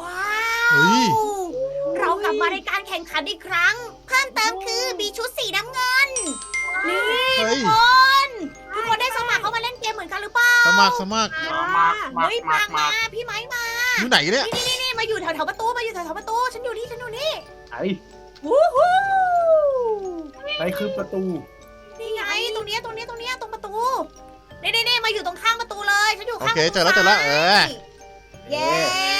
ว้าเฮ้ย ว เรากลับมาในการแข่งขันอีกครั้ง เพิ่มเติมคือมีชุดสีน้ำเงิน นี่เฮ้ยทุกคนทุกคนได้สมัครเข้ามาเล่นเกมเหมือนกันหรือเปล่าสมัครสมัครมามา เฮ้ยมามามามาพี่ไม้มา อยู่ไหนเนี่ย นี่นี่นี่มาอยู่แถวแถวประตู มาอยู่แถวแถวประตู ฉันอยู่นี่ ฉันอยู่นี่ไอ้วู้ฮู้ไหนคือประตู นี่ไง ตรงเนี้ยตรงเนี้ยตรงเนี้ยตรงประตู นี่นี่นี่มาอยู่ตรงข้างประตูเลย ฉันอยู่โอข้างเคประตูเจอแล้วเจอแล้วเออ เย้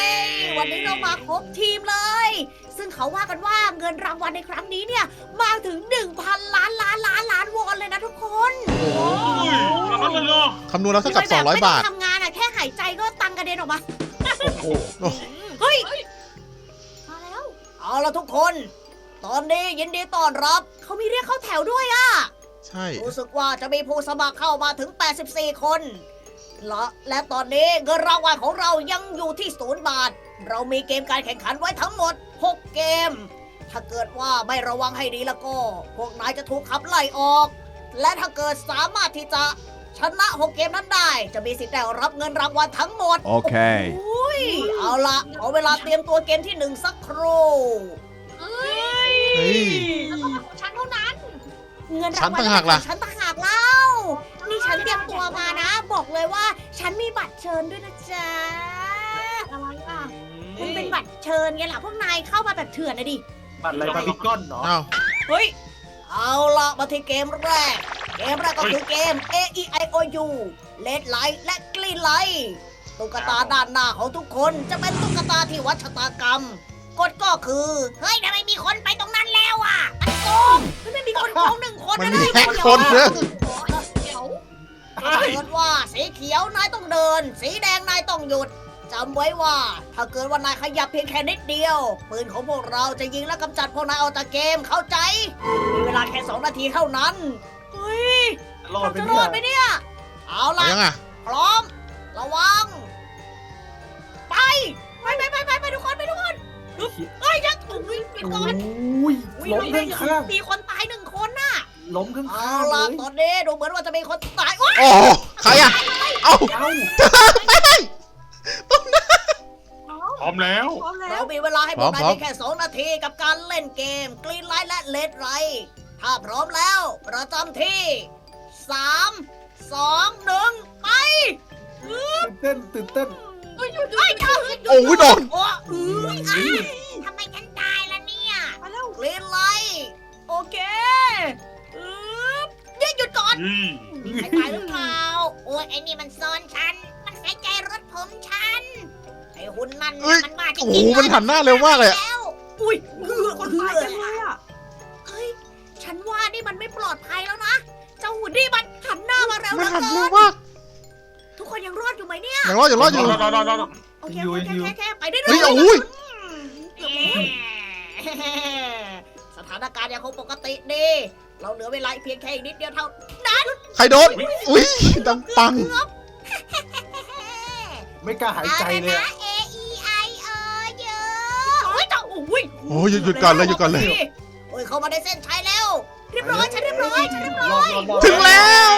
วันนี้เรามาครบทีมเลย ซึ่งเขาว่ากันว่าเงินรางวัลในครั้งนี้เนี่ยมาถึง 1,000 ล้านล้านล้านล้านวอนเลยนะทุกคนโอ้โหมาแล้วเลยเหรอคำนวณแล้วเท่ากับโดยแบบไม่200บาทต้องทำงานอะแค่หายใจก็ตังค์กระเด็นออกมา โอ้โหเฮ้ยมาแล้ว เอาละทุกคน ตอนนี้ยินดีต้อนรับ เขามีเรียกเข้าแถวด้วยอะ ใช่ รู้สึกว่าจะมีผู้สมัครเข้ามาถึง 84 คน และและตอนนี้เงินรางวัลของเรายังอยู่ที่ศูนย์บาท เรามีเกมการแข่งขันไว้ทั้งหมด 6 เกม ถ้าเกิดว่าไม่ระวังให้ดีแล้วก็ พวกนายจะถูกขับไล่ออก และถ้าเกิดสามารถที่จะชนะ 6 เกมนั้นได้ จะมีสิทธิ์ได้รับเงินรางวัลทั้งหมด Okay. อุ้ยเอาละขอเวลาเตรียมตัวเกมที่หนึ่งสักครู่เฮ้ย แล้วก็ของฉันเท่านั้น เงินฉัรางนวัลต่างหากล่ะ ฉันต่างหากเล่านี่ฉันเตรียมตัวมานะ บอกเลยว่าฉันมีบัตรเชิญด้วยนะจ๊ะอะไรอะ มันเป็นบัตรเชิญไงล่ะพวกนายเข้ามาแบบเถื่อนนะดิ บัตรอะไรบาร์บีคอนเหรอ อ้าวเฮ้ย เอาละมาที่เกมแรก เกมแรกก็คือเกม A E I O U Red Light และ Green Light ตุ๊กตาด้านหน้าของทุกคนจะเป็นตุ๊กตาที่วัดชะตากรรม กฎก็คือ เฮ้ยทำไมมีคนไปตรงนั้นแล้วอะอันโกงไม่ไม่มีคนโกงหนึ่งคนมันนะมีเลยแค่คนเนอะเดี๋ยวถ้าเกิดว่าสีเขียวนายต้องเดิน สีแดงนายต้องหยุด จำไว้ว่า ถ้าเกิดว่านายขยับเพียงแค่นิดเดียว ปืนของพวกเราจะยิงและกำจัดพวกนายออกจากเกมเข้าใจ มีเวลาแค่สองนาทีเท่านั้นเฮ้ยรอดเราไปจะรเนี่อดไหมยเนี่ย เอาเอาล่ะ ยังอะพร้อม ระวัง ไปไปไปไปไปไปทุกคนไปทุกคนฮึบเฮ้ยยักษ์อุ้ยปิดโอก่อน้ยอุ้ยล้มไม่ข้างมีคนตายหนึ่งคนน่ะๆล้มข้างเอาๆเลล่ะยตอนนี้ดูเหมือนว่าจะมีคนตายว้ายโอ้โหใครอะ เอ้า เอ้า พร้อมแล้วเรามีเวลาให้พวกนายพร้อม เพียงแค่สองนาทีกับการเล่นเกมกรีนไลท์และเลดไรถ้าพร้อมแล้ว ประจำที่สามสองหนึ่งไปตื่นเต้นตื่นเต้นเฮ้ยหยุดหยุดหยุดหยุดโอ้ยโดน เอ้ย มันมาจริงโอ้ๆโหมันหันหน้าเร็วมากเลยอะแล้วอุ้ยเหือคนตายจังเลยอะเฮ้ย ฉันว่านี่มันไม่ปลอดภัยแล้วนะ เจ้าหุ่นนี่มันหันหน้ามาเร็วมันเหลือหันเกิเร็วนมากทุกคนยังรอดอยู่ไหมเนี่ย อย่างรอดอย่างรอดอยู่ รอรอรอรอ โอเคโอเคแค่แค่ไปได้เฮ้ยเลโอ้ยเกือบแล้วสถานการณ์ยังคงปกติดี เราเหลือเวลาอีกเพียงแค่อีกนิดเดียวเท่าใครโดน อุ้ยดังปัง ไม่กล้าหายใจเลยอะ A E โอ้ยหยุดหยุดก่อนเลยหยุดก่อนเลย โอ้ยเข้ามาในเส้นชัยแล้ว เรียบร้อยฉันเรียบร้อยฉันเรียบร้อยรอดรอดรอดถึงแล้ว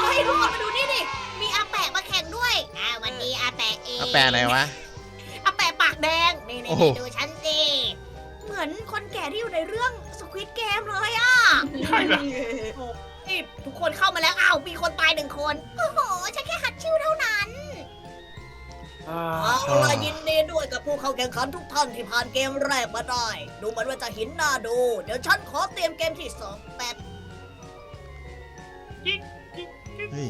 เฮ้ยทุกคนมาดูนี่ดิ มีอาแปะมาแข่งด้วยอ่าวันนี้อาแปะเองอะแปลไหนวะ อาแปะปากแดง นี่โอ้นี่โหดูฉันสิ เหมือนคนแก่ที่อยู่ในเรื่องสควิตเกมเลยอะใช่ละนี่ทุกคนเข้ามาแล้ว อ้าว มีคนตายหนึ่งคน โอ้โห เอาล่ะยินดีด้วยกับผู้เข้าแข่งขันทุกท่านที่ผ่านเกมแรกมาได้ ดูเหมือนว่าจะหินหน้าดู เดี๋ยวฉันขอเตรียมเกมที่สองแป๊บเฮ้ย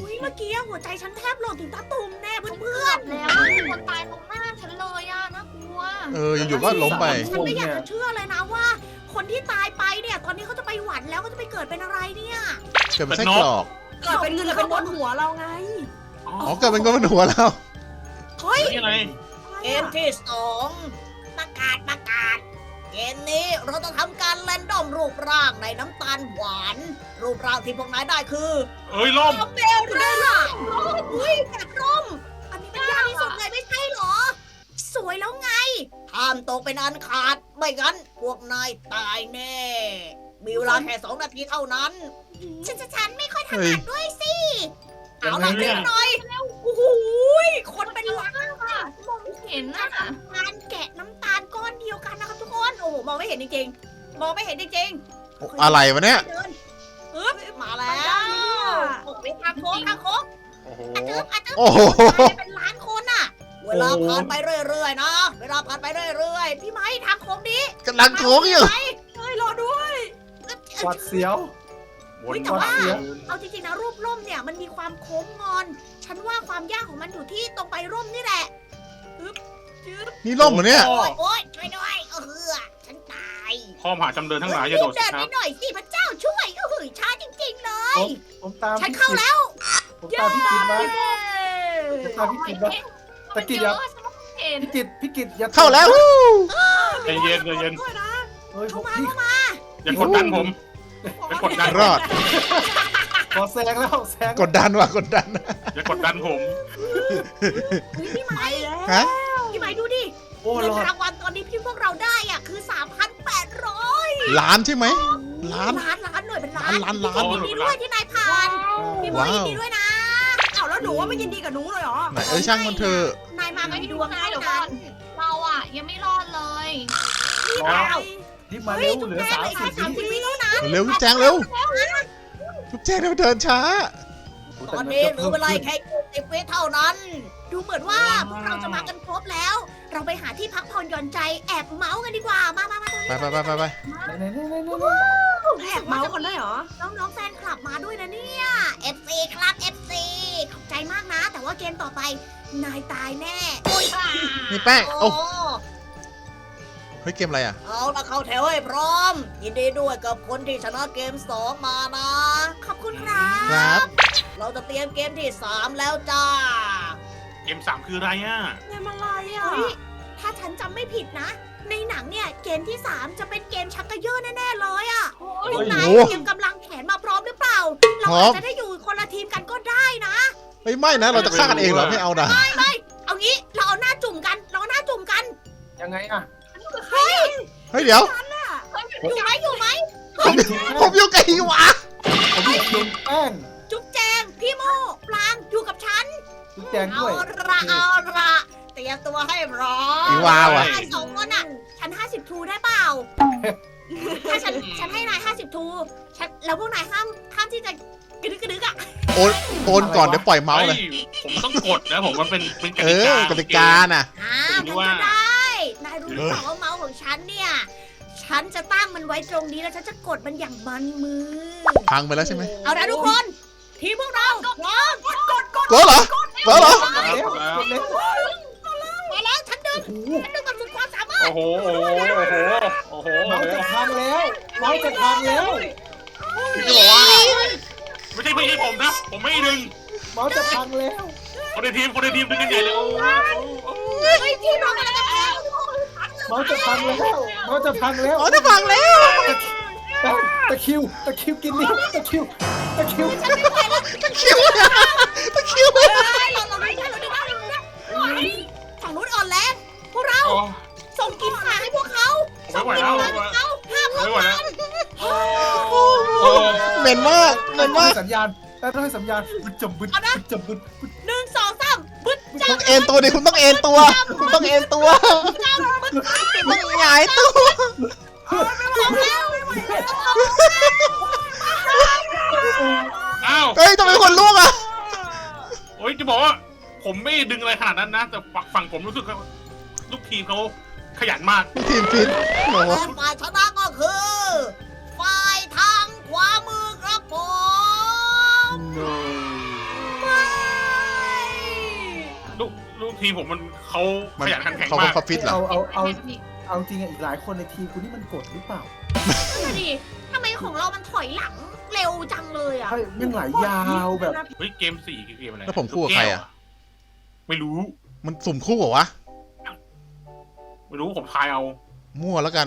อุ้ยเมื่อกี้อะหัวใจฉันแทบหล่นถึงตาตุ่มแน่เพื่อนแล้วมีคนตายตรงหน้าฉันเลยอะน่ากลัวเอออยู่ๆก็ล้มไปๆฉันไม่อยากจะเชื่อเลยนะว่า คนที่ตายไปเนี่ยตอนนี้เขาจะไปหวันแล้วเขาจะไปเกิดเป็นอะไรเนี่ยเกิดเป็นไส้กรอกเกิดเป็นเงินเป็นบนหัวเราไง อ๋ออ๋อเกิดเป็นก้อนบนหัวแล้วเฮ้ยนี่อะไรเกมที่สองประกาศประกาศ เกมนี้เราจะทำการแรนดอมรูปร่างในน้ำตาลหวาน รูปร่างที่พวกนายได้คือเอ้ยล่มคอมเบลร่าอุ้ยแบบร่ม อันนี้เป็นยากที่สุดเลยไม่ใช่เหรอ สวยแล้วไงห้ามตกเป็นอันขาด ไม่งั้น พวกนายตายแน่ มีเวลาแค่สองนาทีเท่านั้น ฉันฉันไม่ค่อยถนัดด้วยสิ เอาล่ะยังไงเรีเนี่ยยบหน่อยโอ้โหคนเป็นล้านอะห็นน่ะการแกะน้ำตาลก้อนเดียวกันนะครับทุกคน โอ้โหมองไม่เห็นจริงๆมองไม่เห็นจริงๆอะไรวะเนี่ยเดินอึ๊บมาแล้วโอ้โหทางโค้งทางโค้งโอ้โหอาจึ๊บอาจึ๊บ โอ้โหเป็นล้านคนอะเวลาผ่านไปเรื่อยๆนะเวลาผ่านไปเรื่อยๆ พี่ไม้ทางโค้งนี้กำลังโค้งอยู่เฮ้ยรอด้วยอึ๊บหวัดเสียว วนแต่ว่าเวียนเอาจริงๆนะรูปร่มเนี่ยมันมีความโค้งงอน ฉันว่าความยากของมันอยู่ที่ตรงไปร่มนี่แหละอึ๊บจึ๊บนี่ล่มเหรอเนี่ยโอ้ยโอ้ยช่วยด้วยเออฉันตายพ่อมหาจำเดินทั้งหลายอย่าโดดเดิสินคไปรับหน่อยสิพระเจ้าช่วยเออช้าจริงๆเลย ผมตามฉันพี่เข้ากิจแล้วผมตามพี่กิจมาผมตามพี่โอ้กิยจมาเอ๊ะตะกี้เยยัอะบฉันมองไม่เห็นพี่กิจพี่กิจอย่าเข้าแล้ว ใจเย็นใจเย็น เฮ้ยผเข้ามมาพี่เข้ามาอย่ากดดันผม อย่ากดดันรอด ขอแซงแล้วแซงกดดันว่ะกดดัน อย่ากดดันผม เฮ้ยพี่ไหมฮะ พี่ไหมดูดิโอ้เงินรอดรางวัลตอนนี้ที่พวกเราได้อะคือ 3,800ล้านใช่ไหม ล้าน ล้านล้านหน่วยเป็นล้านล้านล้านยินดีด้วยที่นายผ่าน พี่บอยว้าวยินดีด้วยนะเอ้าแล้วหนูว่าไม่ยินดีกับหนูเลยเหรอ ไหนเอ้ยช่างมันเถอะนายมาไม่ไม่ดูดวงนะเท่าเดี๋ยวก่นั้อนนเราอะยังไม่รอดเลย นี่เปล่า รีบมาเฮ้เร็ยวจุ๊บเหลือแจ้งสามเลยสิแค่บสามสิบวิเท่านั้นเร็วจุ๊บแจงเร็วจุ๊บแจงเร็วเดินช้า ตอนนี้เหลือเวลาแค่สิบวิเท่านั้น ดูเหมือนว่าพวกเราจะมากันครบแล้ว เราไปหาที่พักผ่อนหย่อนใจแอบเมาส์กันดีกว่า มามามาไปไปไปไปไปไหนไหนไหนไหนไหนแอบเมาส์กันได้เหรอ น้องๆแฟนคลับมาด้วยนะเนี่ย FC ครับ FC ขอบใจมากนะ แต่ว่าเกมต่อไปนายตายแน่ โอ้ยนี่แป้งโอ้โอ้ เฮ้ยเกมอะไรอะ เอาละเข้าแถวให้พร้อม ยินดีด้วยกับคนที่ชนะเกม 2 มานะ ขอบคุณครับครับเราจะเตรียมเกมที่ 3 แล้วจ้า เกมสามคืออะไรอะ เกมอะไรอะถ้าฉันจำไม่ผิดนะ ในหนังเนี่ยเกมที่ 3 จะเป็นเกมชักกระเยอะแน่ๆเลยอะโอ้ยพวกนายโอ้เตรียมกำลังแขนมาพร้อมหรือเปล่า เราพร้ออาจมจะได้อยู่คนละทีมกันก็ได้นะ เฮ้ยไม่นะเราจะฆ่ากันเองเหรอไม่เอานะเอางี้เราเอาหน้าจุ่มกันเราเอาหน้าจุ่มกัน ยังไงอะเฮ้ยเฮ้ยเดี๋ยว อยู่ไหมอยู่ไหมผมผมอยู่กับอีวะผมมีโดนแป้งจุ๊บแจง พี่โมปลางอยู่กับฉัน จุ๊บแจงเอาด้วยละเอาละเตรียมตัวให้พร้อมอีวาวะนายสองคนอะ ฉัน50ทูได้เปล่า ถ้าฉันฉันให้นาย50ทูฉันแล้วพวกนายห้ามห้ามที่จะกระดึกกระดึกอะ โอนโอนก่อนเดี๋ยวปล่อยเมาส์เลยผมต้องกดนะผมมันเป็นเป็นกเอติอกากติกาน่ะอ้าวผมรู้งั้นว่าก็ได้ นายรู้หรือเปล่าว่าเมาส์ของฉั นเนี่ย ฉันจะตั้งมันไว้ตรงนี้แล้วฉันจะกดมันอย่างมันมือ พังไปแล้วใช่ไหมเอาละทุกคน ทีมพวกเราพร้อมกดกดกดก็เหรอก็เหรอกดเร็วกดเร็วมาแล้วฉันดึงโอ้โหฉันดึงกับสุดความสามารถโอ้โห โอ้โห โอ้โห โอ้โหเมาส์จะพังแล้วเมาส์จะพังแล้วพี่จะบอกว่าไม่ใช่ไม่ใช่ผมนะ ผมไม่ดึงเมาส์จะพังแล้วคนในทีมคนในทีมดึงกันใหญ่เลยโอ้โหเฮ้ยทีมเรากำลังจะแพ้ เมาส์จะพังแล้ว เมาส์จะพังแล้วอ๋อจะพังแล้ว ตะตะคริว ตะคริวกินนิ้วตะคริว ตะคริวตะคริวตะคริวเฮ้ยเราเราไม่ได้เราดึงเราดึงเราดึงฝั่งนู้นอ่อนแรงพวกเราโอ้ส่งกินขาให้พวกเขาผมไม่ไหวแล้วส่งกินขาให้พวกเขาห้ามไม่ไหวแล้วโอ้เหม็นมากเหม็นต้องมาก ให้สัญญาณต้องให้สัญญาณบึดจำบึดบึดจำบึดบึด หนึ่ง ต้องเอ็นตัวดิคุณต้องเอ็นตัว คุณต้องเอ็นตัวต้องหงายตัวบอกแล้วไม่ไหวแล้วอ้าวเฮ้ยทำไมคนล่วงอะโอ้ยจะบอกว่าผมไม่ดึงอะไรขนาดนั้นนะ แต่ฝั่งผมรู้สึกว่าลูกทีมเขาขยันมากทีมฟินโอ้โหและฝ่ายชนะก็คือ ฝ่ายทางขวามือ ทีมผมมันเขามันขยันขันแข็งเขามากเขาฟิตเหรอ เอาเอาเอาเห็นนี่เอาจริงอะอีกหลายคนในทีมคุณนี่มันกดหรือเปล่านั่นดิทำไมของเรามันถอยหลังเร็วจังเลยอะ ใช่ยังไหลยาวแบบ เฮ้ยเกมสี่คือเกมอะไรแล้วผมคู่กับใครอะไม่รู้ มันสุ่มคู่เหรอวะ ไม่รู้ผมทายเอา มั่วแล้วกัน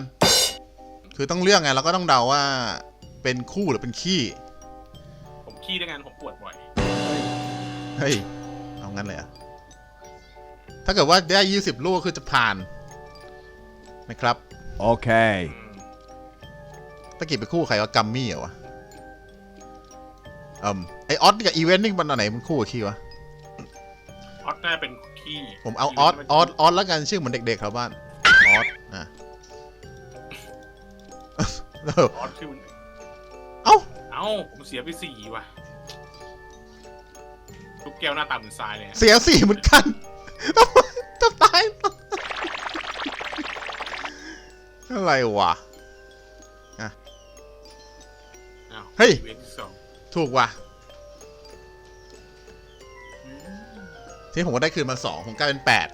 คือต้องเลือกไงเราก็ต้องเดาว่า เป็นคู่หรือเป็นขี้ ผมขี้ด้วยกันผมปวดบ่อย เฮ้ย เอางั้นเลยเหรอะ ถ้าเกิดว่าได้ยี่สิบลูกคือจะผ่านนะครับ Okay. อืมตะกี้ไปคู่ใครว่ากัมมี่เหรอวะเอืมไอออสกับอีเวนต์นี่มันอันไหนมันคู่กับขี้วะ ออสน่าจะเป็นขี้ผมเอาออสออสออสแล้วกันชื่อเหมือนเด็กๆแถวบ้านออสอะแล้วออสชื่อมันเอ้าเอ้าผมเสียไปสี่ว่ะลูกแก้วหน้าตาเหมือนทรายเลยอะเสียสี่เหมือนกัน จะตายอะไรวะอ้าวเฮ้ยเวนที่สองถูกว่ะอืมที่ผมก็ได้คืนมาสองผมกลายเป็นแปด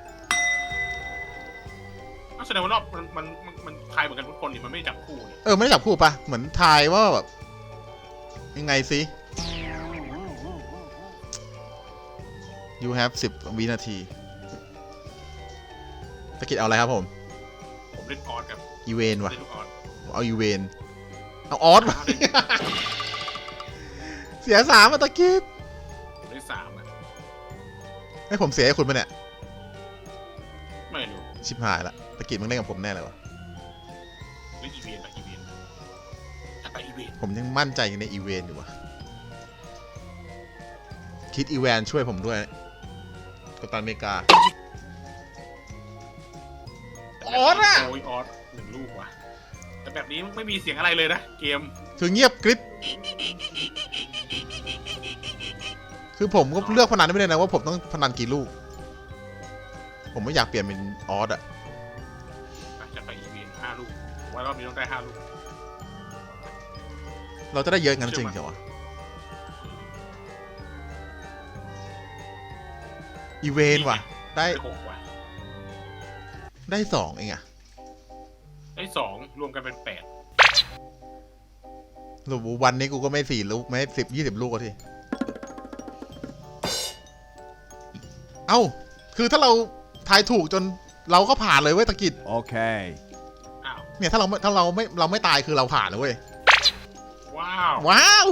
อ้าวแสดงว่ารอบมันมันมันมันทายเหมือนกันทุกคนนี่มันไม่ได้จับคู่นี่เออไม่ได้จับคู่ปะเหมือนทายว่าแบบยังไงสิ you have สิบวินาทีตะ กิดเอาอะไรครับผม ผมเล่นออสกับอีเวนว่ะเล่นลูกออสเอาอีเวนเอาออสว่ะเสียสามอะตะกิดผมเล่นสามอะให้ผมเสียให้คุณปะเนี่ย ไม่รู้ชิบหายละตะกิดมึงเล่นกับผมแน่เลยวะเล่นอีเวนต์ไปอีเวนต์จะไปอีเวนต์ผมยังมั่นใจในอีเวนอยู่วะคิดอีแวนช่วยผมด้วยกัปตันอเมริกา ออสอะ โอ้ยออสหนึ่งลูกว่ะ แต่แบบนี้ไม่มีเสียงอะไรเลยนะเกม คือเงียบกริบคือผมก็เลือกพนันไม่ได้นะว่าผมต้องพนันกี่ลูก ผมไม่อยากเปลี่ยนเป็นออสอะอะจะไปอีเวนต์ห้าลูกผมว่ารอบนี้ต้องได้ห้าลูก เราจะได้เยอะงั้นจริงเหรอวะอีเวนว่ะ ได้ ได้หกว่ะ ได้สองเองอะได้สองรวมกันเป็นแปดสรุปวันนี้กูก็ไม่สี่ลูกไม่สิบยี่สิบลูกก็ทีเอ้า คือถ้าเราทายถูกจนเราก็ผ่านเลยเว้ยตะกิด Okay. อ้าว เนี่ยถ้าเราไม่ถ้าเราไม่เราไม่ตายคือเราผ่านเลยเว้ย ว้าว ว้าว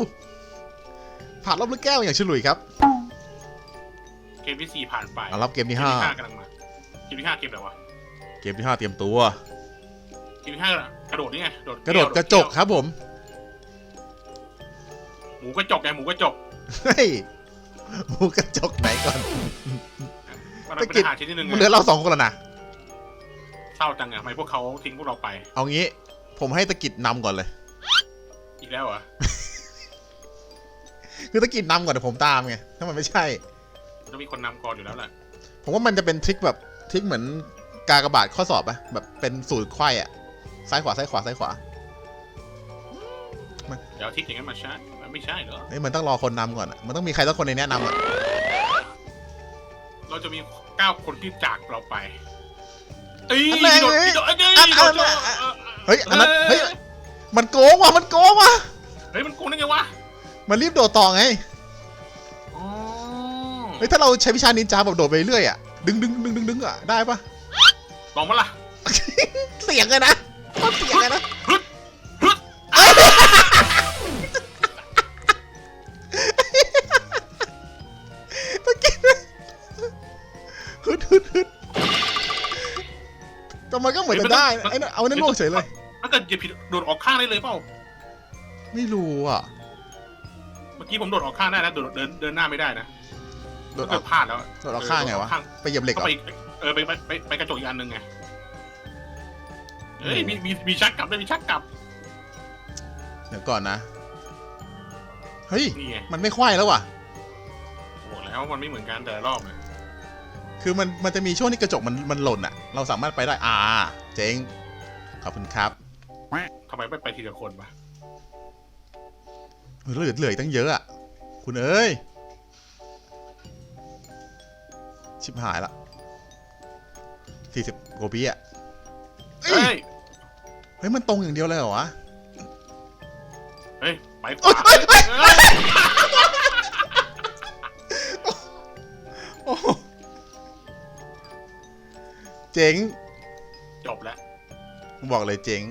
ผ่านรอบลูกแก้วอย่างฉลุยครับ เกมที่สี่ผ่านไปเอารับเกมเกที่มห้าที่ห้ากำลังมา เกมที่ห้าเกมอะไรวะ เกมที่ห้าเตรียมตัวเกมที่ห้ากระโดดนี่ไงโดดกระโดดกระจกครับผม หมูกระจกไงหมูกระจกเฮ้ยหมูกระจกไหนก่อน มันตะเป็นกิดอาหารชนิดหนึ่งเหลือเราสองคนแล้วนะ เศร้าจังอะทำไมพวกเขาทิ้งพวกเราไป เอางี้ ผมให้ตะกิดนำก่อนเลย อีกแล้วเหรอคือตะกิดนำก่อนแต่ผมตามไง ถ้ามันไม่ใช่ ต้องมีคนนำก่อนอยู่แล้วแหละ ผมว่ามันจะเป็นทริคแบบทริคเหมือน กากบาทข้อสอบปะแบบเป็นสูตรไขว้อะซ้ายขวาซ้ายขวาซ้ายขวาเดี๋ยวทิกอย่างนั้นมาใช่มันไม่ใช่เหรอเฮ้ยมันต้องรอคนนำก่อนอะมันต้องมีใครสักคนในแนะนำอะเราจะมีเก้าคนที่จากเราไปเอ้ยอันไหนโดดเฮ้ยโดดเอ้ยอันโดดอันโดดอันเออเฮ้ยอันนั้นเฮ้ยมันโกงว่ะมันโกงว่ะเฮ้ยมันโกงได้ไงวะมันรีบโดดต่อไงอ๋อเฮ้ยถ้าเราใช้วิชานินจาแบบโดดไปเรื่อยอะดึงดึงดึงดึงดึงอะได้ปะ ลองมาล่ะเสียงเลยนะโคตรเสียงเลยนะฮึดฮึดตะกี้ฮึดฮึดฮึดแต่มันก็เหมือนจะได้นะไอ้นั่นเอาไอ้นั่นลวกเฉยเลย ถ้าเกิดเหยียบผิดโดดออกข้างได้เลยเปล่า ไม่รู้อะ เมื่อกี้ผมโดดออกข้างได้นะโดดเดินเดินหน้าไม่ได้นะ โดดอเกิอกดพลาดแล้วโดดออกข้างไงวะ ข้างไปเหยียบเหล็กเหรเข้าอไปเออไปไปไปไปกระจกอีกอันหนึ่งไงเฮ้ยมีมีมีชักกลับด้วยมีชักกลับเดี๋ยวก่อนนะ เฮ้ย นี่ไงมันไม่ควายแล้วว่ะ บอกแล้วมันไม่เหมือนกันแต่ละรอบเลยคือมันมันจะมีช่วงที่กระจกมันมันหล่นอะเราสามารถไปได้ อ่า เจ๋งขอบคุณครับทำไมไม่ไปทีละคนวะเฮ้ยเหลือเหลืออีกตั้งเยอะอะคุณเอ้ย ชิบหายละสี่สิบโกบีอะเอ้ยเฮ้ย เฮ้ย มันตรงอย่างเดียวเลยเหรอวะ เฮ้ย ไปขวาเฮ้ยโอ้โหเจ๋ง จบแล้ว บอกเลยเจ๋ง